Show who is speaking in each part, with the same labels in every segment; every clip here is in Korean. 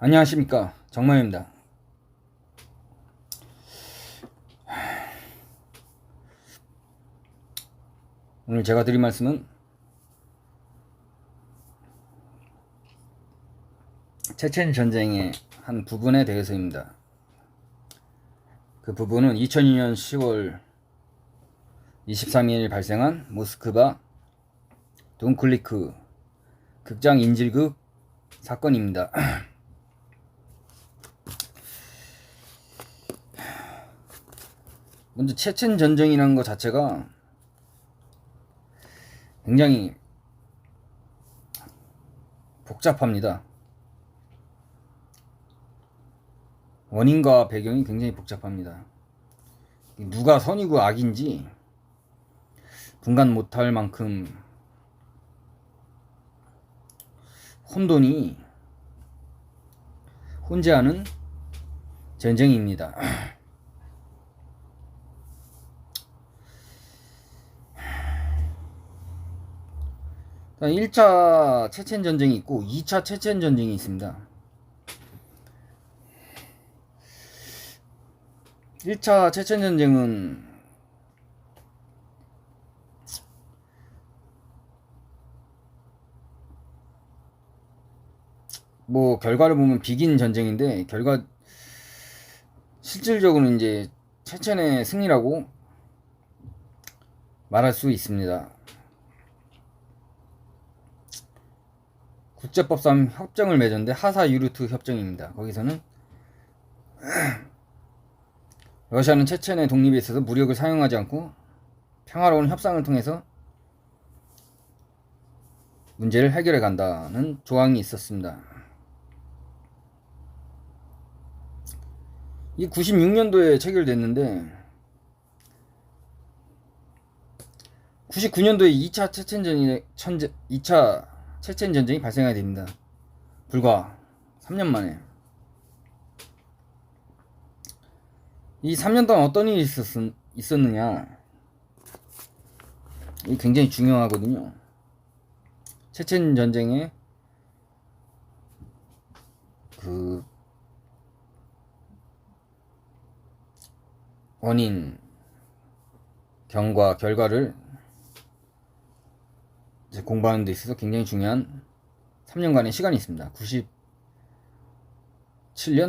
Speaker 1: 안녕하십니까 정마입니다 오늘 제가 드릴 말씀은 체첸 전쟁의 한 부분에 대해서입니다. 그 부분은 2002년 10월 23일 발생한 모스크바 돈클리크 극장 인질극 사건입니다. 먼저 체첸 전쟁이라는 것 자체가 굉장히 복잡합니다. 원인과 배경이 굉장히 복잡합니다. 누가 선이고 악인지 분간 못할 만큼 혼돈이 혼재하는 전쟁입니다. 1차 체첸 전쟁이 있고 2차 체첸 전쟁이 있습니다. 1차 체첸 전쟁은 뭐 결과를 보면 비긴 전쟁인데 결과 실질적으로 이제 체첸의 승리라고 말할 수 있습니다. 국제법상 협정을 맺었는데 하사 유르트 협정입니다. 거기서는 러시아는 체첸의 독립에 있어서 무력을 사용하지 않고 평화로운 협상을 통해서 문제를 해결해 간다는 조항이 있었습니다. 이 96년도에 체결됐는데 99년도에 2차 체첸전이 2차 체첸 전쟁이 발생하게 됩니다. 불과 3년 만에. 이 3년 동안 어떤 일이 있었, 있었느냐. 이 굉장히 중요하거든요. 체첸 전쟁의 그 원인, 경과, 결과를 이제 공부하는 데 있어서 굉장히 중요한 3년간의 시간이 있습니다. 97년,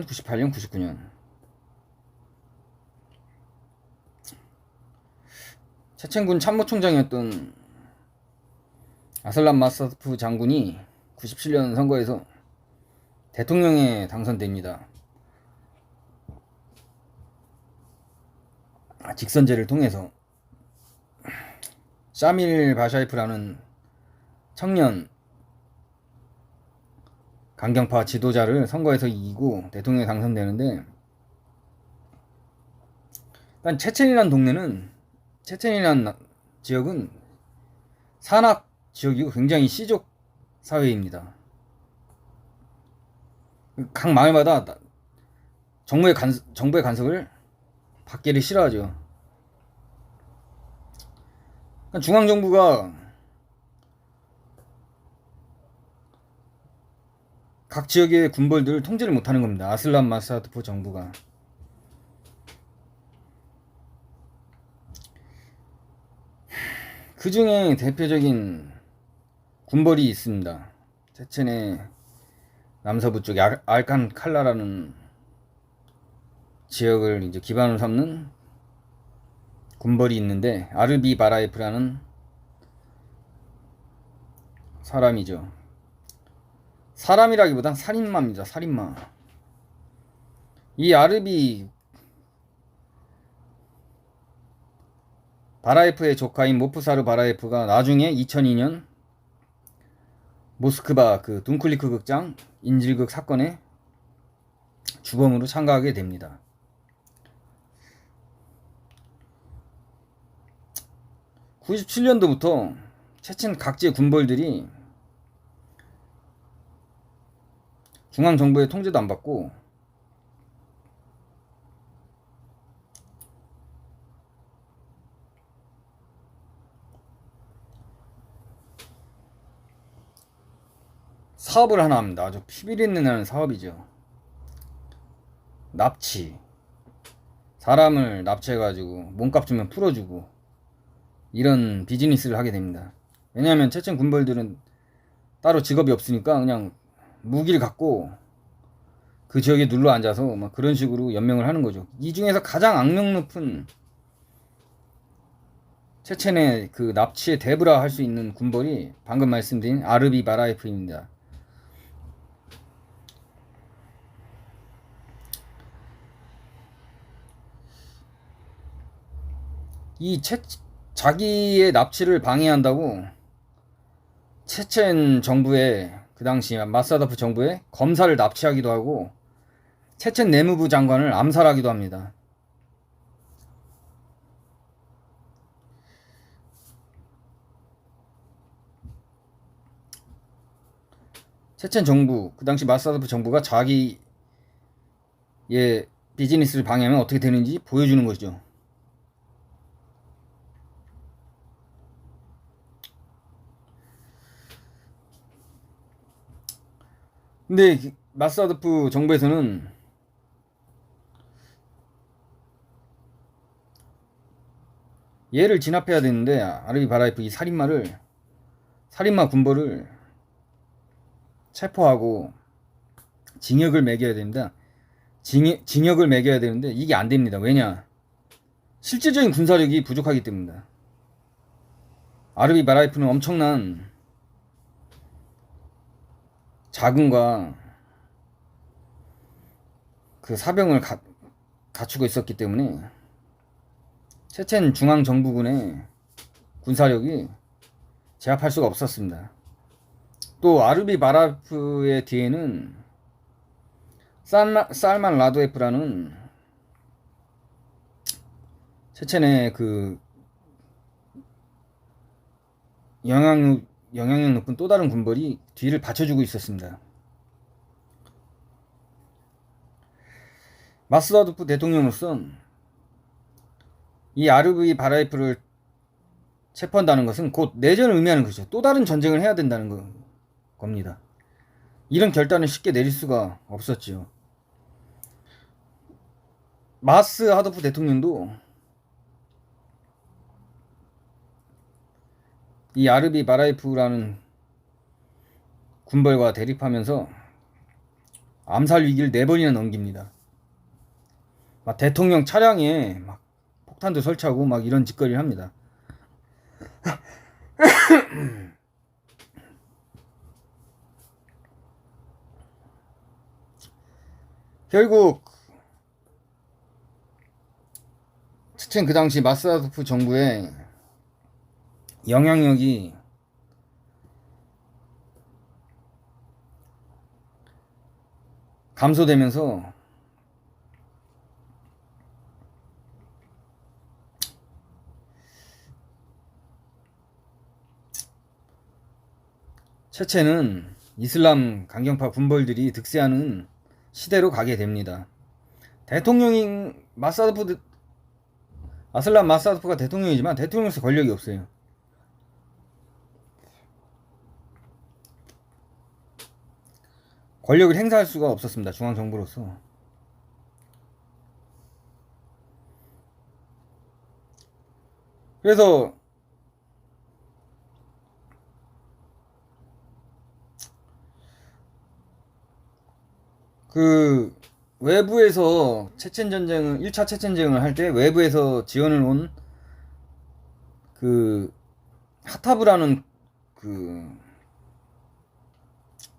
Speaker 1: 98년, 99년. 체첸군 참모총장이었던 아슬란 마사프 장군이 97년 선거에서 대통령에 당선됩니다. 아, 직선제를 통해서 샤밀 바샤이프라는 청년 강경파 지도자를 선거에서 이기고 대통령에 당선되는데 일단 체첸이라는 동네는 체첸이라는 지역은 산악 지역이고 굉장히 시족 사회입니다. 각 마을마다 정부의 간 정부의 간섭을 받기를 싫어하죠. 그러니까 중앙 정부가 각 지역의 군벌들을 통제를 못하는 겁니다. 아슬란 마사트포 정부가. 그 중에 대표적인 군벌이 있습니다. 체첸의 남서부 쪽에 알칸 칼라라는 지역을 이제 기반으로 삼는 군벌이 있는데 아르비 바라예프라는 사람이죠. 사람이라기보단 살인마입니다. 살인마. 이 아르비 바라예프의 조카인 모프사르 바라예프가 나중에 2002년 모스크바 그 둔클리크 극장 인질극 사건에 주범으로 참가하게 됩니다. (97년도부터) 체첸 각지의 군벌들이 중앙 정부의 통제도 안 받고 사업을 하나 합니다. 아주 피비린내 나는 사업이죠. 납치 사람을 납치해가지고 몸값 주면 풀어주고 이런 비즈니스를 하게 됩니다. 왜냐하면 체첸 군벌들은 따로 직업이 없으니까 그냥 무기를 갖고 그 지역에 눌러 앉아서 막 그런 식으로 연명을 하는 거죠. 이 중에서 가장 악명 높은 체첸의 그 납치의 대부라 할 수 있는 군벌이 방금 말씀드린 아르비 바라이프입니다. 이 채, 자기의 납치를 방해한다고 체첸 정부의 그 당시 마사다프 정부의 검사를 납치하기도 하고 체첸 내무부 장관을 암살하기도 합니다. 체첸 정부 그 당시 마사다프 정부가 자기의 비즈니스를 방해하면 어떻게 되는지 보여주는 것이죠. 근데 마사드프 정부에서는 얘를 진압해야 되는데 아르비 바라이프 이 살인마를 살인마 군벌을 체포하고 징역을 매겨야 됩니다. 징, 징역을 매겨야 되는데 이게 안 됩니다. 왜냐? 실질적인 군사력이 부족하기 때문입니다. 아르비 바라이프는 엄청난 자금과 그 사병을 가, 갖추고 있었기 때문에 체첸 중앙 정부군의 군사력이 제압할 수가 없었습니다. 또 아르비 바라프의 뒤에는 살마, 살만 라도에프라는 체첸의 그 영향력 영향력 높은 또 다른 군벌이 뒤를 받쳐주고 있었습니다. 마스다두프 대통령으로선 이 아르비 바라이프를 체포한다는 것은 곧 내전을 의미하는 것이죠. 또 다른 전쟁을 해야 된다는 거, 겁니다. 이런 결단을 쉽게 내릴 수가 없었지요. 마스 하도프 대통령도 이 아르비 바라이프라는 군벌과 대립하면서 암살 위기를 네 번이나 넘깁니다. 막 대통령 차량에 막 폭탄도 설치하고 막 이런 짓거리를 합니다. 결국 체첸 그 당시 마스다토프 정부의 영향력이 감소되면서 체체는 이슬람 강경파 군벌들이 득세하는 시대로 가게 됩니다. 대통령인 마사드프 아슬람 마사드프가 대통령이지만 대통령으로서 권력이 없어요. 권력을 행사할 수가 없었습니다. 중앙정부로서. 그래서 그 외부에서 체첸 전쟁을 1차 체첸 전쟁을 할 때 외부에서 지원을 온 그 하타브라는 그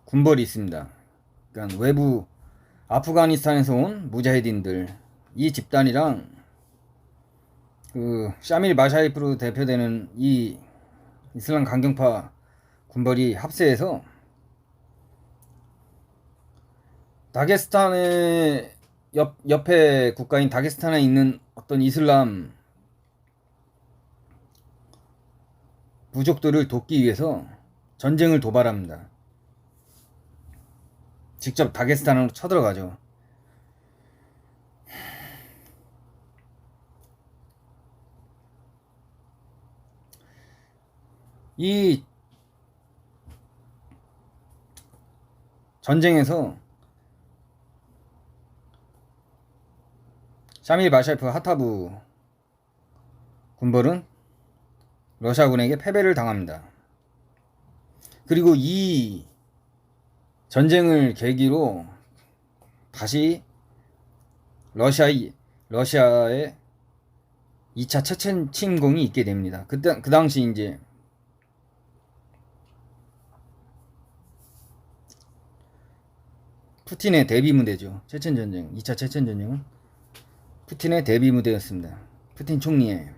Speaker 1: 군벌이 있습니다. 그러니까 외부 아프가니스탄에서 온 무자헤딘들 이 집단이랑 그 샤밀 마샤이프로 대표되는 이 이슬람 강경파 군벌이 합세해서 다게스탄의 옆, 옆에 국가인 다게스탄에 있는 어떤 이슬람 부족들을 돕기 위해서 전쟁을 도발합니다. 직접 다게스탄으로 쳐들어가죠. 이 전쟁에서 샤밀 바샤프 하타부 군벌은 러시아군에게 패배를 당합니다. 그리고 이 전쟁을 계기로 다시 러시아 러시아의 2차 체첸 침공이 있게 됩니다. 그때 그 당시 이제 푸틴의 데뷔 무대죠. 체첸 전쟁, 2차 체첸 전쟁은 푸틴의 데뷔 무대였습니다. 푸틴 총리의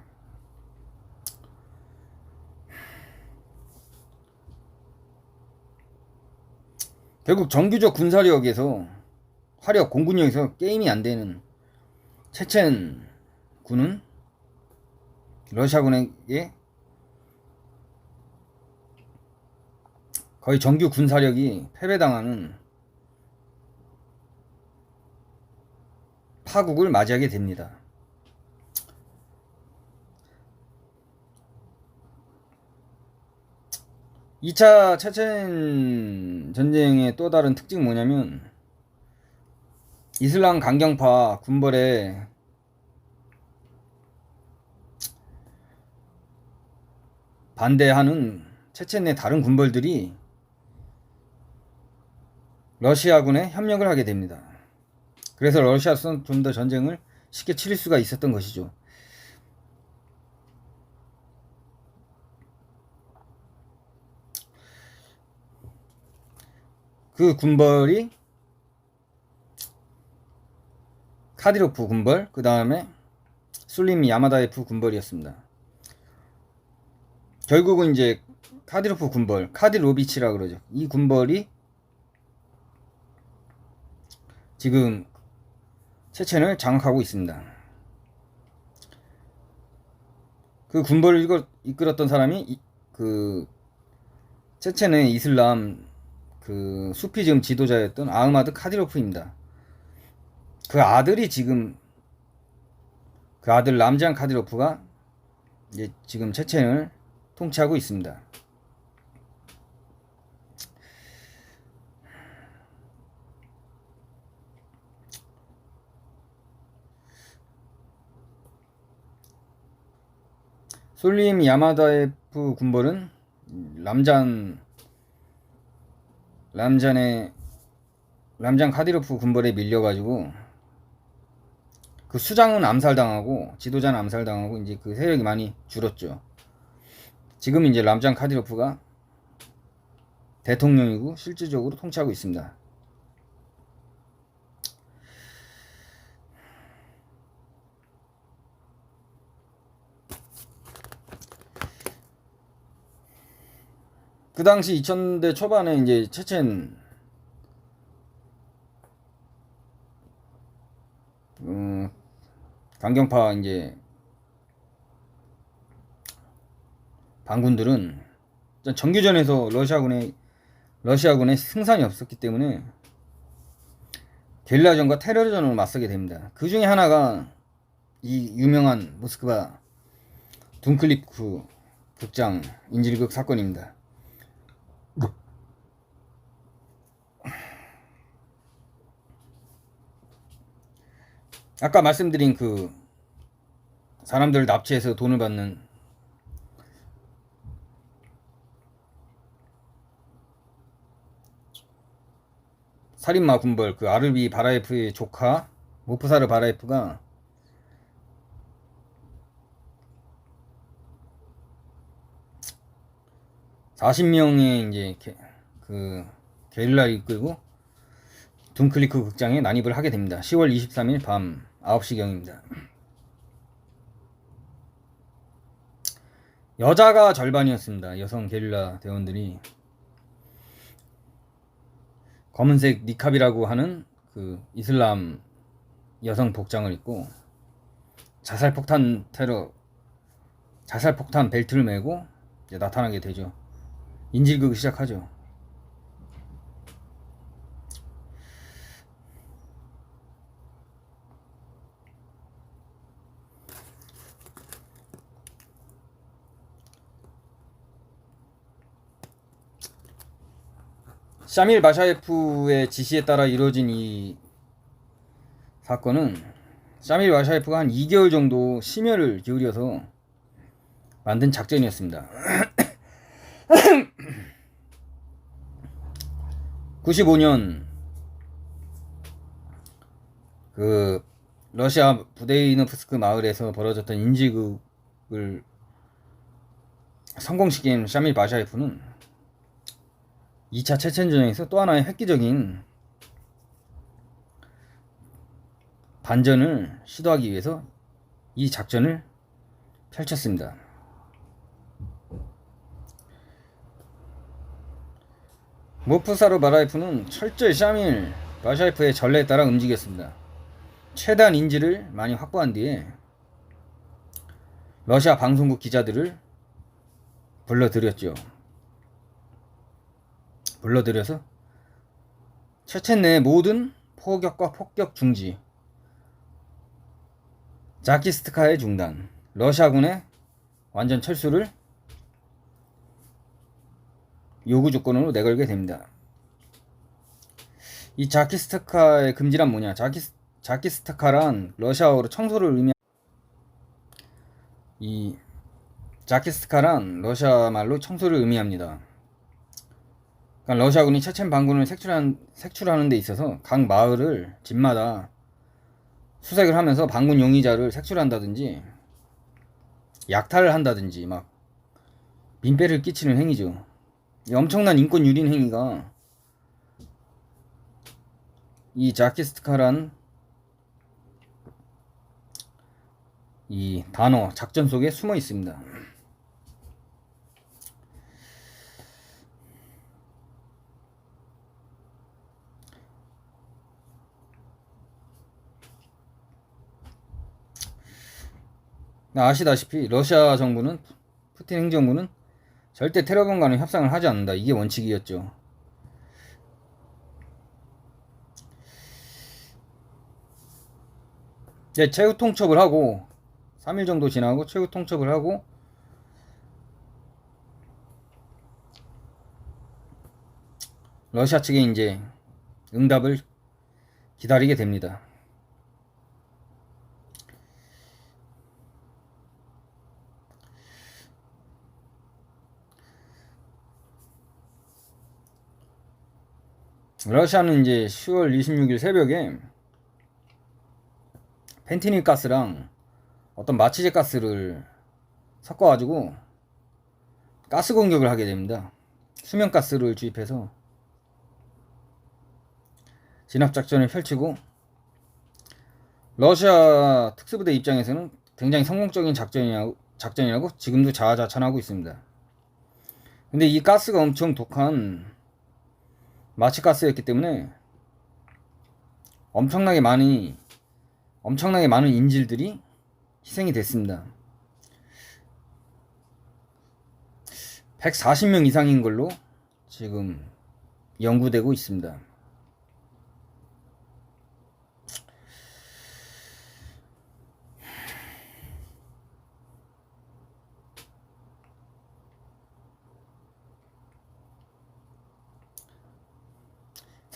Speaker 1: 결국 정규적 군사력에서 화력 공군력에서 게임이 안 되는 체첸 군은 러시아군에게 거의 정규 군사력이 패배당하는 파국을 맞이하게 됩니다. (2차) 체첸 전쟁의 또 다른 특징 뭐냐면 이슬람 강경파 군벌에 반대하는 체첸 내 다른 군벌들이 러시아군에 협력을 하게 됩니다. 그래서 러시아는 좀더 전쟁을 쉽게 치를 수가 있었던 것이죠. 그 군벌이 카디로프 군벌, 그 다음에 술림 야마다예프 군벌이었습니다. 결국은 이제 카디로프 군벌, 카디로비치라 그러죠. 이 군벌이 지금 체첸을 장악하고 있습니다. 그 군벌을 이끌었던 사람이 그 체첸의 이슬람 그 수피즘 지도자였던 아흐마드 카디로프입니다. 그 아들이 지금 그 아들 람잔 카디로프가 이제 지금 체첸을 통치하고 있습니다. 솔림 야마다에프 군벌은 람잔 람잔의 람잔 카디로프 군벌에 밀려가지고 그 수장은 암살당하고 지도자는 암살당하고 이제 그 세력이 많이 줄었죠. 지금 이제 람잔 카디로프가 대통령이고 실질적으로 통치하고 있습니다. 그 당시 2000대 초반에 이제 체첸 음, 강경파 이제 반군들은 정규전에서 러시아군의 러시아군의 승산이 없었기 때문에 게릴라전과 테러전으로 맞서게 됩니다. 그 중에 하나가 이 유명한 모스크바 둔클리프 극장 인질극 사건입니다. 아까 말씀드린 그 사람들 납치해서 돈을 받는 살인마 군벌 그 아르비 바라예프의 조카 모프사르 바라예프가 사십 명의 이제 그 게릴라를 이끌고 둔클리크 극장에 난입을 하게 됩니다. 10월 23일 밤 9시경입니다. 여자가 절반이었습니다. 여성 게릴라 대원들이 검은색 니캅이라고 하는 그 이슬람 여성 복장을 입고 자살 폭탄 테러 자살 폭탄 벨트를 메고 나타나게 되죠. 인질극을 시작하죠. 샤밀 바샤예프의 지시에 따라 이루어진 이 사건은 샤밀 마샤이프가 한 2개월 정도 심혈을 기울여서 만든 작전이었습니다. 95년 그 러시아 부데이노프스크 마을에서 벌어졌던 인지극을 성공시킨 샤밀 바샤이프는 2차 체첸전에서 또 하나의 획기적인 반전을 시도하기 위해서 이 작전을 펼쳤습니다. 모프사르 바라이프는 철저히 샤밀 바샤이프의 전례에 따라 움직였습니다. 최대한 인지를 많이 확보한 뒤에 러시아 방송국 기자들을 불러들였죠. 불러들여서 체첸 내 모든 포격과 폭격 중지, 자키스트카의 중단, 러시아군의 완전 철수를 요구 조건으로 내걸게 됩니다. 이 자키스트카의 금지란 뭐냐? 자키스, 자키스트카란 러시아어로 청소를 의미 이 자키스트카란 러시아 말로 청소를 의미합니다. 그러니까 러시아군이 체첸 반군을 색출한, 색출하는 데 있어서 각 마을을 집마다 수색을 하면서 반군 용의자를 색출한다든지 약탈을 한다든지 막 민폐를 끼치는 행위죠. 이 엄청난 인권 유린 행위가 이 자키스트카란 이 단어 작전 속에 숨어 있습니다. 아시다시피 러시아 정부는 푸틴 행정부는 절대 테러범과는 협상을 하지 않는다. 이게 원칙이었죠. 이제 최후 통첩을 하고 3일 정도 지나고 최후 통첩을 하고 러시아 측에 이제 응답을 기다리게 됩니다. 러시아는 이제 10월 26일 새벽에 펜티닐 가스랑 어떤 마취제 가스를 섞어가지고 가스 공격을 하게 됩니다. 수면 가스를 주입해서 진압 작전을 펼치고 러시아 특수부대 입장에서는 굉장히 성공적인 작전이라고, 작전이라고 지금도 자아자찬하고 있습니다. 근데 이 가스가 엄청 독한 마취가스였기 때문에 엄청나게 많이 엄청나게 많은 인질들이 희생이 됐습니다. 140명 이상인 걸로 지금 연구되고 있습니다.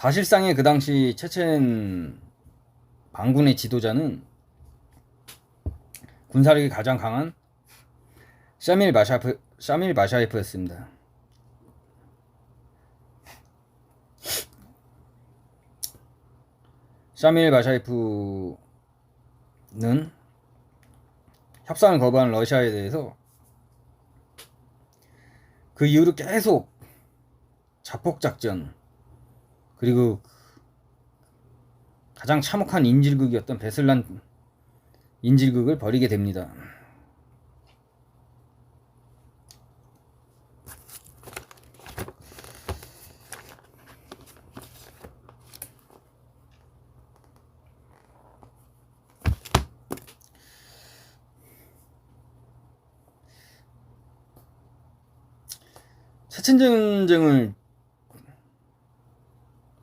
Speaker 1: 사실상의 그 당시 체첸 반군의 지도자는 군사력이 가장 강한 샤밀 마샤프 샤밀 마샤이프였습니다. 샤밀 마샤이프는 협상을 거부한 러시아에 대해서 그 이후로 계속 자폭 작전 그리고 가장 참혹한 인질극이었던 베슬란 인질극을 벌이게 됩니다. 체첸 전쟁을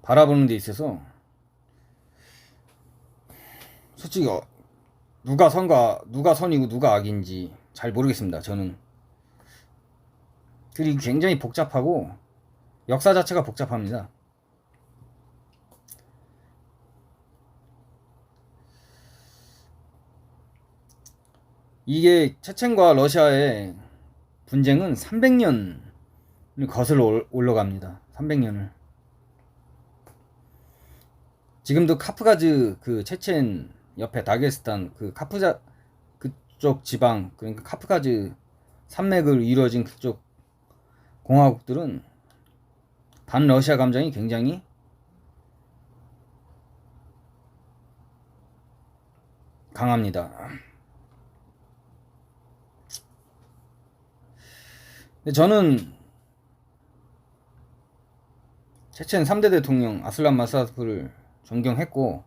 Speaker 1: 바라보는 데 있어서 솔직히 어, 누가 선과 누가 선이고 누가 악인지 잘 모르겠습니다. 저는 그리고 굉장히 복잡하고 역사 자체가 복잡합니다. 이게 체첸과 러시아의 분쟁은 300년을 거슬러 올- 올라갑니다. 300년을. 지금도 카프가즈 그 체첸 옆에 다게스탄 그 카프자 그쪽 지방 그러니까 카프가즈 산맥을 이루어진 그쪽 공화국들은 반 러시아 감정이 굉장히 강합니다. 저는 체첸 3대 대통령 아슬란 마사프를 존경했고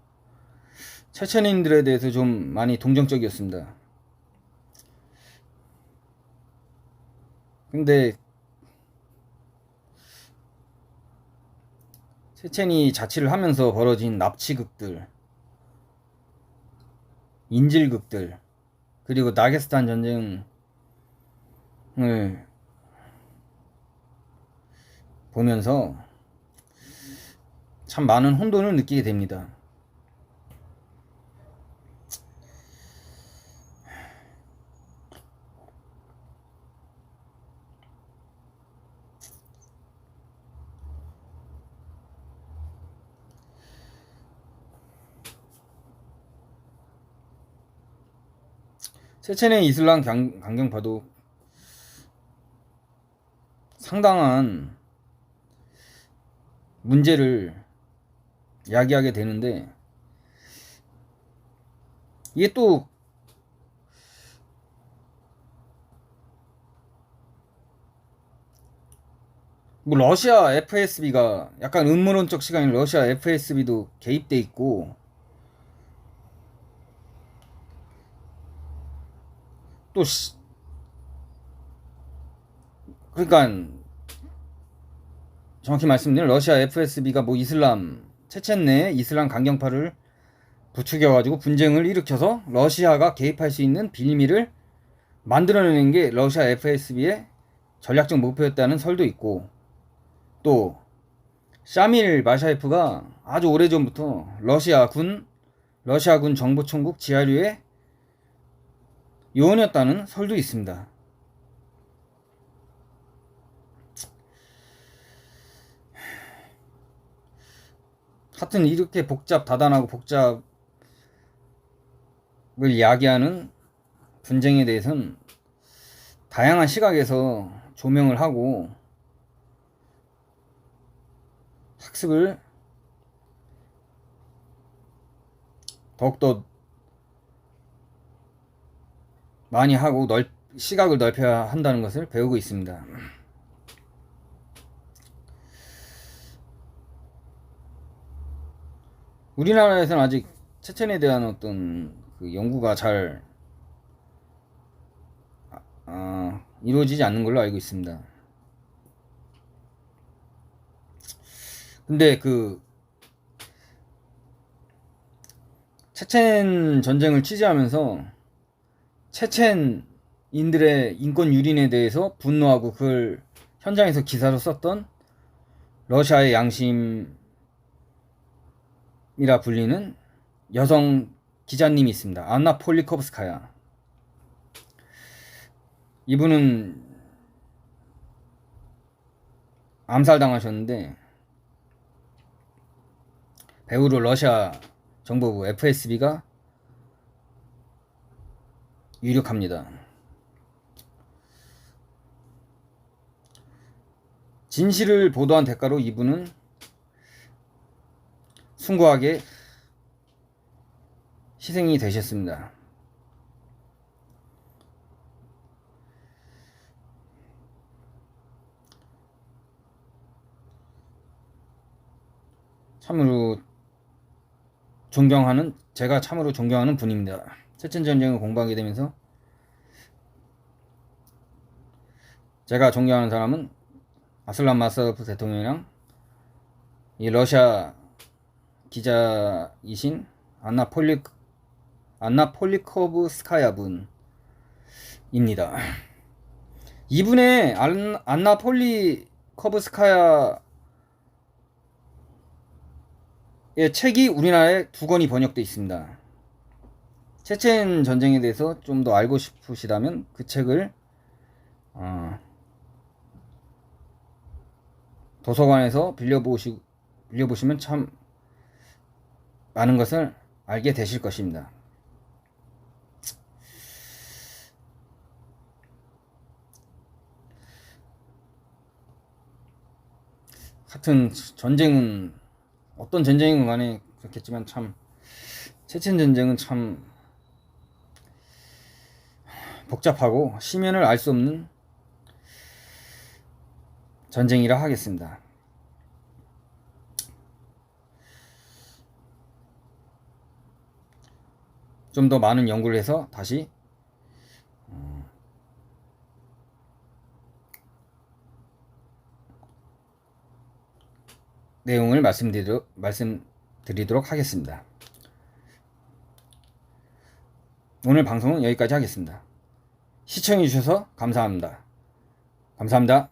Speaker 1: 체첸인들에 대해서 좀 많이 동정적이었습니다. 근데 체첸이 자치를 하면서 벌어진 납치극들, 인질극들, 그리고 다게스탄 전쟁을 보면서 참 많은 혼돈을 느끼게 됩니다. 체첸의 이슬람 강, 강경파도 상당한 문제를 야기하게 되는데 이게 또 뭐 러시아 FSB가 약간 음모론적 시간인 러시아 FSB도 개입돼 있고 또 시, 그러니까 정확히 말씀드리면 러시아 FSB가 뭐 이슬람 체첸 내 이슬람 강경파를 부추겨 가지고 분쟁을 일으켜서 러시아가 개입할 수 있는 빌미를 만들어내는 게 러시아 FSB의 전략적 목표였다는 설도 있고 또 샤밀 마샤예프가 아주 오래전부터 러시아군 러시아군 정보총국 지하류의 요원이었다는 설도 있습니다. 하여튼 이렇게 복잡 다단하고 복잡을 이야기하는 분쟁에 대해서는 다양한 시각에서 조명을 하고 학습을 더욱더 많이 하고 넓, 시각을 넓혀야 한다는 것을 배우고 있습니다. 우리나라에서는 아직 체첸에 대한 어떤 그 연구가 잘 아, 아, 이루어지지 않는 걸로 알고 있습니다. 근데 그 체첸 전쟁을 취재하면서 체첸인들의 인권 유린에 대해서 분노하고 그걸 현장에서 기사로 썼던 러시아의 양심 이라 불리는 여성 기자님이 있습니다. 안나 폴리코브스카야. 이분은 암살당하셨는데 배우로 러시아 정보부 FSB가 유력합니다. 진실을 보도한 대가로 이분은 숭고하게 희생이 되셨습니다. 참으로 존경하는 제가 참으로 존경하는 분입니다. 체첸 전쟁을 공부하게 되면서 제가 존경하는 사람은 아슬란 마사도프 대통령이랑 이 러시아 기자이신 안나 폴리 안나 폴리코브스카야 분입니다. 이분의 안, 안나 폴리코브스카야 의 책이 우리나라에 두 권이 번역돼 있습니다. 체첸 전쟁에 대해서 좀 더 알고 싶으시다면 그 책을 어, 도서관에서 빌려보시, 빌려보시면 참 많은 것을 알게 되실 것입니다. 하여튼 전쟁은 어떤 전쟁이건 간에 그렇겠지만 참 체첸 전쟁은 참 복잡하고 시면을 알 수 없는 전쟁이라 하겠습니다. 좀 더 많은 연구를 해서 다시 음, 내용을 말씀드리도록, 말씀드리도록 하겠습니다. 오늘 방송은 여기까지 하겠습니다. 시청해주셔서 감사합니다. 감사합니다.